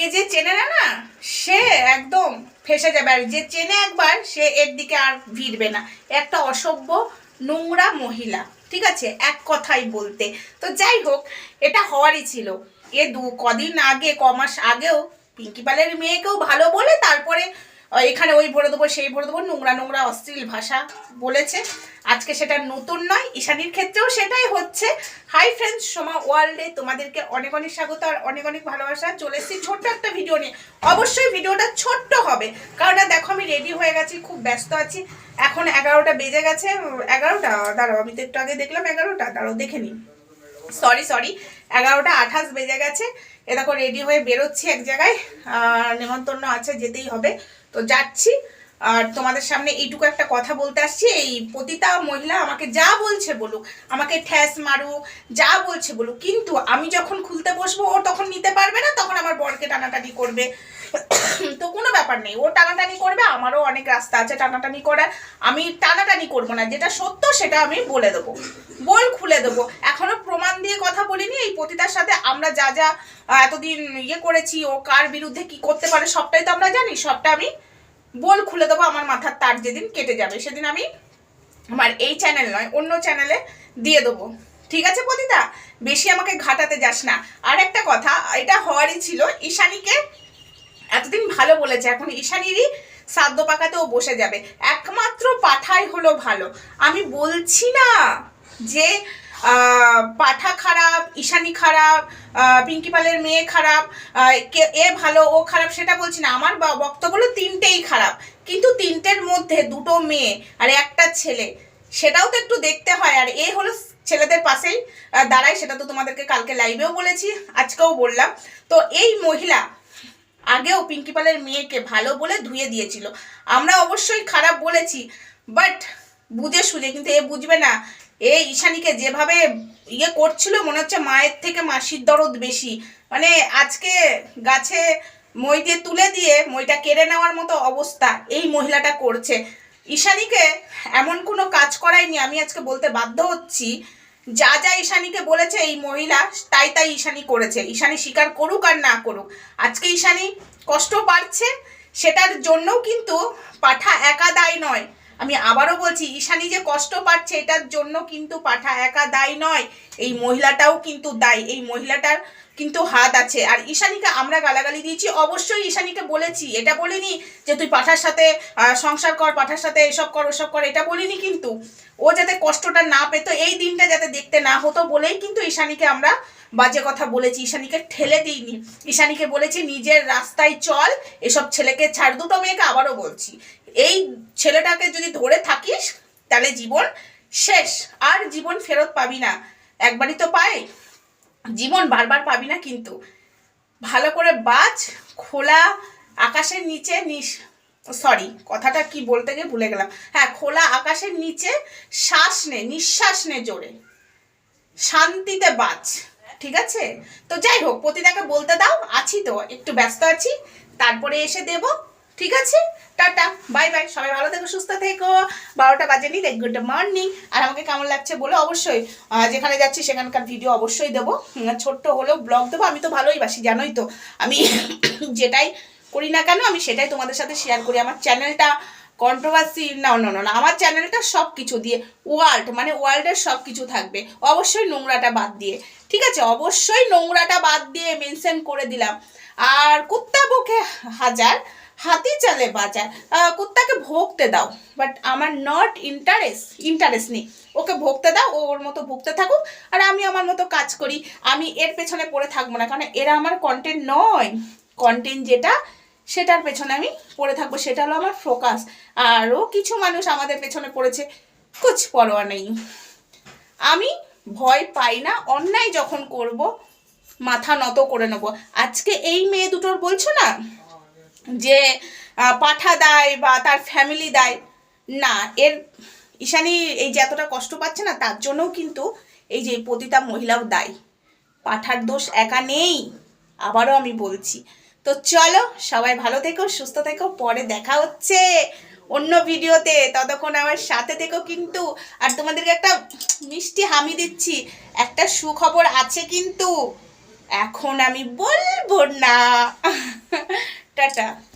একে যে চেনে না না, সে একদম ফেসে যাবে। আর যে চেনে একবার, সে এর দিকে আর ভিড়বে না। একটা অসভ্য নোংরা মহিলা, ঠিক আছে? এক কথাই বলতে। তো যাই হোক, এটা হওয়ারই ছিল। এ দু কদিন আগে কমাস মাস আগেও পিঙ্কি পালের মেয়েকেও ভালো বলে, তারপরে এখানে ওই ভরে দেবো, সেই ভরে দেবো, নোংরা নোংরা অশ্লীল ভাষা বলেছে। আজকে সেটা নতুন নয়, ঈশানির ক্ষেত্রেও সেটাই হচ্ছে। হাই ফ্রেন্ডস সোমা ওয়ার্ল্ডে তোমাদেরকে অনেক অনেক স্বাগত আর অনেক অনেক ভালোবাসা। চলে এসেছি ছোট্ট একটা ভিডিও নিয়ে। অবশ্যই ভিডিওটা ছোট্ট হবে, কারণ দেখো আমি রেডি হয়ে গেছি, খুব ব্যস্ত আছি। এখন এগারোটা বেজে গেছে এগারোটা, দাঁড়াও, আমি তো একটু আগে দেখলাম এগারোটা, দাঁড়াও, দেখে নিই। সরি সরি এগারোটা আঠাশ বেজে গেছে। এ দেখো রেডি হয়ে বেরোচ্ছি এক জায়গায়। নেমন্তন্ন আছে যেতেই হবে। তো যাচ্ছি। আর তোমাদের সামনে এইটুকু একটা কথা বলতে আসছি। এই প্রতিটা মহিলা আমাকে যা বলছে বলুক, আমাকে ঠ্যাস মারুক, যা বলছে বলুক, কিন্তু আমি যখন খুলতে বসবো, ও তখন নিতে পারবে না, তখন আমার বরকে টানাটানি করবে। তো কোনো ব্যাপার নেই, ও টানাটানি করবে, আমারও অনেক রাস্তা আছে টানাটানি করার। আমি টানাটানি করব না, যেটা সত্য সেটা আমি বলে দেবো, বল খুলে দেবো। এখনও প্রমাণ দিয়ে কথা বলিনি, এই পতিতার সাথে আমরা যা যা এতদিন ইয়ে করেছি, ও কার বিরুদ্ধে কি করতে পারে, সবটাই তো আমরা জানি, সবটা আমি বল খুলে দেবো, আমার মাথার তার যেদিন কেটে যাবে। সেদিন আমি আমার এই চ্যানেল নয়, অন্য চ্যানেলে দিয়ে দেবো। ঠিক আছে পতিতা? বেশি আমাকে ঘাটাতে যাস না। আর একটা কথা, এটা হওয়ারই ছিল, ঈশানীকে এতদিন ভালো বলেছে, এখন ঈশানীরই সাধ্য পাকাতেও বসে যাবে। একমাত্র পাঠাই হলো ভালো। আমি বলছি না যে পাঠা খারাপ, ঈশানী খারাপ পিঙ্কি পালের মেয়ে খারাপ এ ভালো, ও খারাপ, সেটা বলছি না। আমার বক্তব্য তিনটেই খারাপ। কিন্তু তিনটের মধ্যে দুটো মেয়ে আর একটা ছেলে, সেটাও তো একটু দেখতে হয়। আর এ হলো ছেলেদের পাশেই দাঁড়ায়, সেটা তো তোমাদেরকে কালকে লাইভেও বলেছি, আজকেও বললাম। তো এই মহিলা আগেও পিঙ্কি পালের মেয়েকে ভালো বলে ধুয়ে দিয়েছিল। আমরা অবশ্যই খারাপ বলেছি বাট বুঝে শুনে, কিন্তু এ বুঝবে না। এ ঈশানীকে যেভাবে ইয়ে করছিল, মনে হচ্ছে মায়ের থেকে মাসির দরদ বেশি। মানে আজকে গাছে মই তুলে দিয়ে মইটা কেড়ে নেওয়ার মতো অবস্থা এই মহিলাটা করছে। ঈশানীকে এমন কোনো কাজ করায়নি, আমি আজকে বলতে বাধ্য হচ্ছি। যা যা ঈশানীকে বলেছে এই মহিলা, তাই তাই ঈশানী করেছে। ঈশানী স্বীকার করুক আর না করুক। আজকে ঈশানী কষ্ট পাচ্ছে, সেটার জন্যও কিন্তু পাঠা একা দায় নয়। আমি আবারও বলছি, ঈশানী যে কষ্ট পাচ্ছে এটার জন্য কিন্তু পাঠা একা দায়ী নয়। এই মহিলাটাও কিন্তু দায়ী। এই মহিলাটার কিন্তু হাত আছে। আর ঈশানীকে আমরা গালাগালি দিয়েছি। অবশ্যই ঈশানীকে বলেছি। এটা বলিনি যে তুই পাঠার সাথে সংসার কর, পাঠার সাথে এসব কর, ওসব কর, এটা বলিনি কিন্তু। ও যাতে কষ্টটা না পেত, এই দিনটা যাতে দেখতে না হতো বলেই কিন্তু ঈশানীকে আমরা বাজে কথা বলেছি। ঈশানীকে ঠেলে দিইনি। ঈশানীকে বলেছি, নিজের রাস্তায় চল, এসব ছেলেকে ছাড়। দুটো মেয়েকে আবারও বলছি। এই ছেলেটাকে যদি ধরে থাকিস, তাহলে জীবন শেষ। আর জীবন ফেরত পাবি না। একবারই তো পাই। জীবন বারবার পাবি না কিন্তু। ভালো করে বাজ, খোলা আকাশের নিচে নিস। সরি কথাটা কি বলতে গিয়ে ভুলে গেলাম। হ্যাঁ খোলা আকাশের নিচে শ্বাস নে, নিঃশ্বাস নে জোরে। শান্তিতে বাঁচ ঠিক আছে? তো যাই হোক প্রতিদাকে বলতে দাও, আছি তো, একটু ব্যস্ত আছি, তারপরে এসে দেব, ঠিক আছে? টাটা, বাই বাই, সবাই ভালো থেকো, সুস্থ থেকো। বারোটা বাজেনি দেখ গুড মর্নিং আর আমাকে কেমন লাগছে বলে অবশ্যই। যেখানে যাচ্ছি সেখানকার ভিডিও অবশ্যই দেবো। ছোট্ট হলেও ব্লগ দেবো, আমি তো ভালোই বাসি, জানোই তো। আমি যেটাই করি না কেন, আমি সেটাই তোমাদের সাথে শেয়ার করি। আমার চ্যানেলটা কন্ট্রোভার্সি না না না না, আমার চ্যানেলটা সব কিছু দিয়ে ওয়ার্ল্ড মানে ওয়ার্ল্ডের সব কিছু থাকবে। অবশ্যই নোংরাটা বাদ দিয়ে, ঠিক আছে? অবশ্যই নোংরাটা বাদ দিয়ে মেনশন করে দিলাম। আর কুত্তা বকে হাজার হাতি চালে বাজার। কুত্তাকে ভোগতে দাও বাট আমার নট ইন্টারেস্ট ইন্টারেস্ট নেই। ওকে ভোগতে দাও ওর মতো ভুগতে থাকুক, আর আমি আমার মতো কাজ করি। আমি এর পেছনে পড়ে থাকব না, কারণ এরা আমার কন্টেন্ট নয়। কন্টেন্ট যেটা, সেটার পেছনে আমি পড়ে থাকব, সেটা হলো আমার ফোকাস আরও কিছু মানুষ আমাদের পেছনে পড়েছে, কুছ পরোয়া নেই। আমি ভয় পাই না, অন্যায় যখন করব, মাথা নত করে নেব। আজকে এই মেয়ে দুটোর বলছো না? যে পাঠা দেয় বা তার ফ্যামিলি দেয়, না, এর ঈশানি এই যে এতটা কষ্ট পাচ্ছে না, তার জন্যও কিন্তু এই যে পতিতা মহিলাও দায়ী। পাঠার দোষ একা নেই, আবারও আমি বলছি। তো চলো, সবাই ভালো থেকো, সুস্থ থেকো, পরে দেখা হচ্ছে অন্য ভিডিওতে। ততক্ষণ আমার সাথে থেকো কিন্তু। আর তোমাদেরকে একটা মিষ্টি হামি দিচ্ছি। একটা সুখবর আছে কিন্তু। এখন আমি বলব না। টাটা।